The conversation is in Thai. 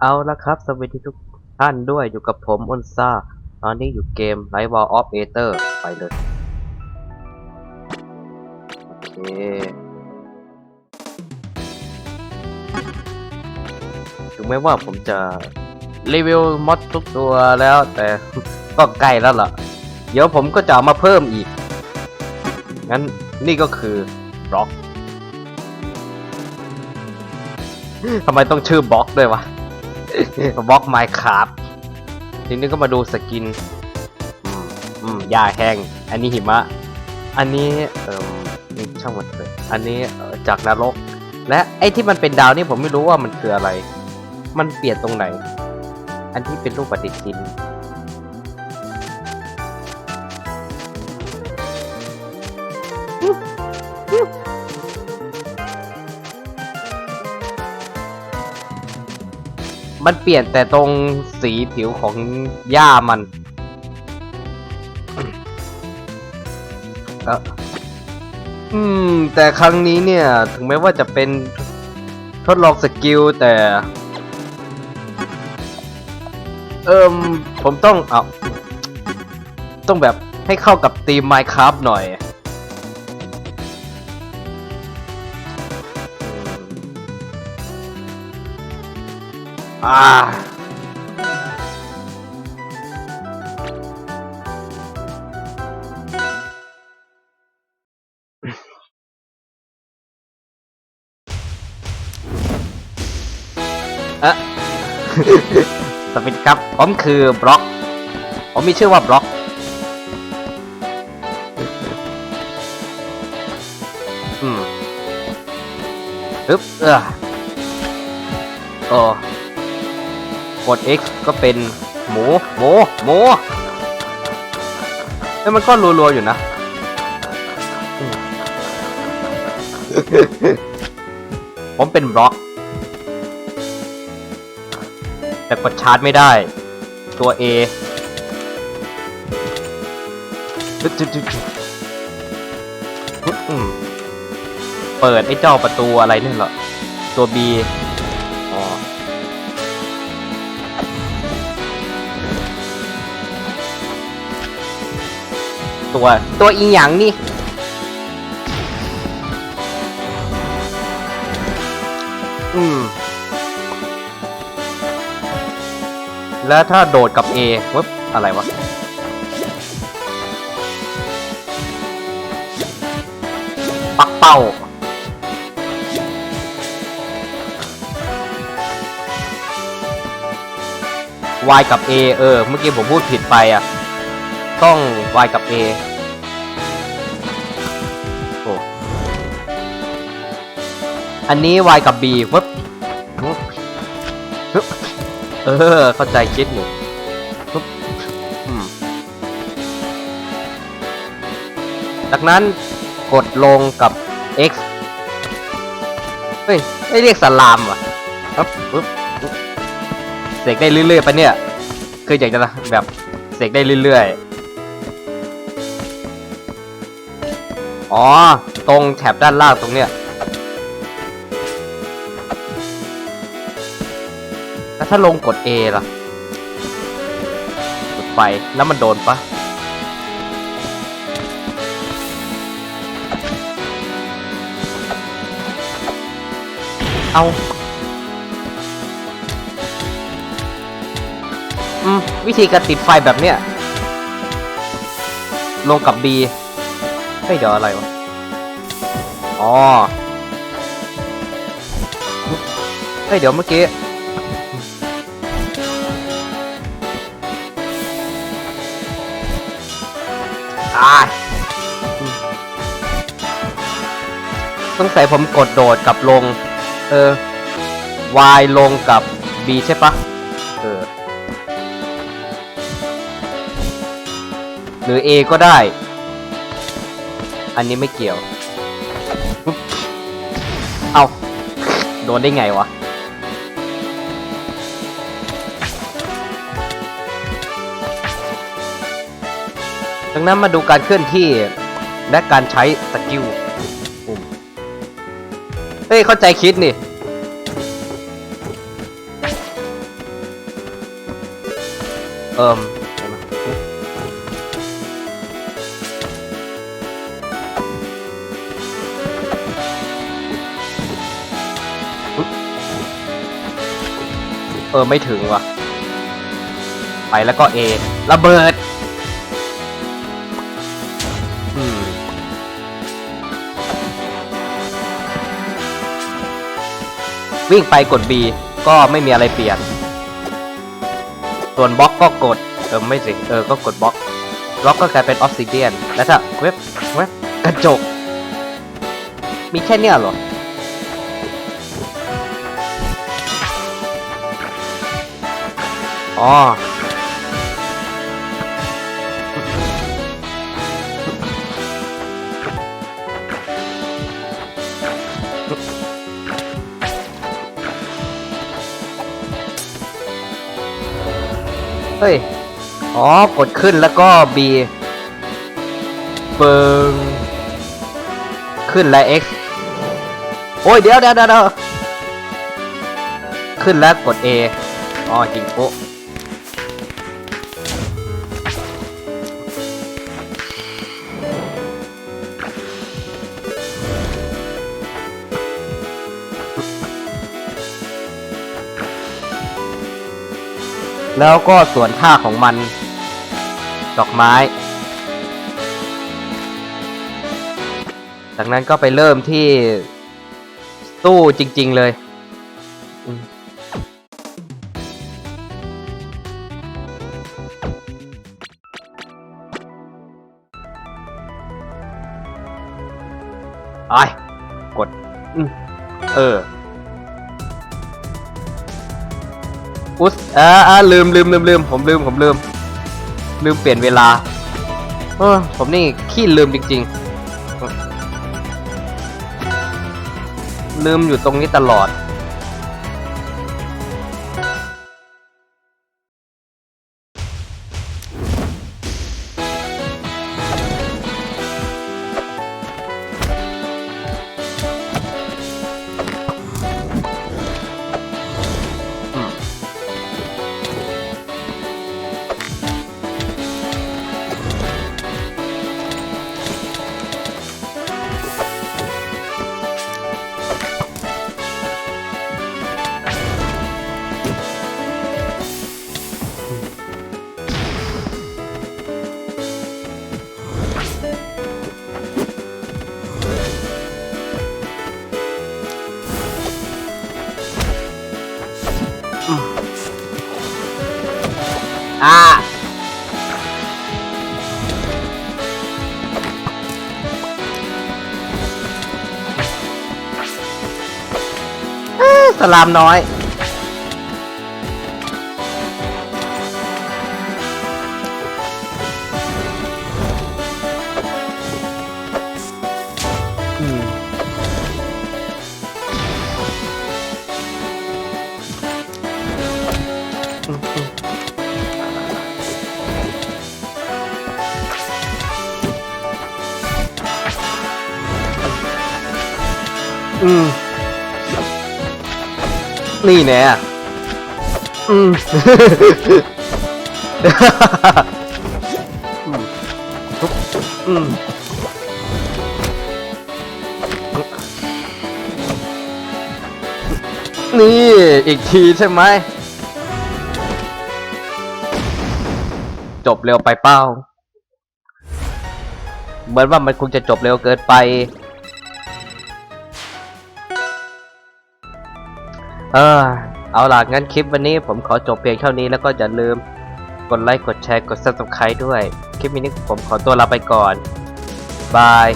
เอาละครับ สวัสดีทุกท่านด้วยอยู่กับผมอนซ่า ตอนนี้อยู่เกม Live Wall of a t h e r ไปเลย โอเค ถึงแม้ว่าผมจะ รีวิวมอดทุกตัวแล้วแต่ก็ใกล้แล้วล่ะ เดี๋ยวผมก็จะามาเพิ่มอีก งั้นนี่ก็คือบล็อกทำไมต้องชื่อบล็อกด้วยวะ บล็อกไมค์ครับทีนี้ก็มาดูสกิน อืมอืมยาแห้ง อันนี้หิมะ อันนี้เอ่อช่างมันเลยอันนี้จากนรก และไอ้ที่มันเป็นดาวนี่ผมไม่รู้ว่ามันคืออะไร มันเปลี่ยนตรงไหน อันที่เป็นรูปปฏิทิน มันเปลี่ยนแต่ตรงสีผิวของหญ้ามันเอออืม แต่ครั้งนี้เนี่ย ถึงแม้ว่าจะเป็นทดลองสกิลแต่ เอิมผมต้องเอาต้องแบบให้เข้ากับธีม Minecraft หน่อย อ่าอะสวัสดีครับ ผมคือบล็อก ผมมีชื่อว่าบล็อก อืมปึ๊บเออโอ้ กด X ก็เป็นหมูหมูหมูแล้วมันก็รัวๆอยู่นะ ผมเป็นบล็อก แต่กดชาร์จไม่ได้ ตัว A จึ๊ดจึ๊ดจึ๊ดจึ๊ดอืมเปิดไอ้เจ้าประตูอะไรนี่เหรอ ตัว B ตัว ตัวอีหยังนี่ อืม แล้วถ้าโดดกับ A วึบอะไรวะ ปักเป้า Y กับ A เออ เมื่อกี้ผมพูดผิดไปอะ ต้อง Y กับ A โอ้อันนี้ Y กับ B วึบวึบวึบเออ เข้าใจคิดอยู่ปุ๊บอืมจากนั้นกดลงกับ X เฮ้ยไม่เรียกสลามว่ะปั๊บปุ๊บปุ๊บเสกได้เรื่อยๆปะเนี่ย คืออยากจะแบบเสกได้เรื่อยๆ อ๋อ ตรงแถบด้านล่างตรงเนี้ยแล้วถ้าลงกด A ล่ะกดไปแล้วมันโดนปะเอาอืมวิธีการติดไฟแบบเนี้ย ลงกับ B เฮ้ยเดี๋ยวอะไรวะ อ๋อ เฮ้ยเดี๋ยวเมื่อกี้ ตาย ต้องใส่ผมกดโดดกับลง เออ Y ลงกับ B ใช่ปะ เออ หรือ A ก็ได้ อันนี้ไม่เกี่ยว เอาโดนได้ไงวะ ดังนั้นมาดูการเคลื่อนที่และการใช้สกิลปุ่มเฮ้ย เข้าใจคิดนี่เอิม เออไม่ถึงว่ะ ไปแล้วก็เอระเบิด อืม วิ่งไปกด B ก็ไม่มีอะไรเปลี่ยน ส่วนบล็อกก็กด เออไม่สิ เออก็กดบล็อกบล็อกก็กลายเป็นออฟซิเดียน แล้วถ้าเว็บเว็บกระจก มีแค่เนี้ยเหรอ อ๋อเฮ้ย อ๋อ กดขึ้นแล้วก็ B เปิงขึ้นแล้ว X โอ้ย เดี๋ยวเดี๋ยวเดี๋ยวเดียวขึ้นแล้วกด A อ๋อ จริงโป๊ แล้วก็ส่วนท่าของมัน ดอกไม้ จากนั้นก็ไปเริ่มที่ตู้จริง ๆ เลยไอ้กดอเออ อุ๊สอ่าอ่าลืมลืมลืมลืมผมลืมผมลืม ลืมเปลี่ยนเวลาเออผมนี่ขี้ลืมจริง ๆ ลืมอยู่ตรงนี้ตลอด อ่าเอ้สลามน้อย อืม นี่แน่อืม อืมนี่อีกทีใช่ไหม จบเร็วไปเป้า เหมือนว่ามันคงจะจบเร็วเกินไป เออ เอาล่ะงั้นคลิปวันนี้ผมขอจบเพียงเท่านี้แล้วก็อย่าลืมกดไลค์ กดแชร์ กด subscribe ด้วย คลิปนี้ผมขอตัวลาไปก่อน บาย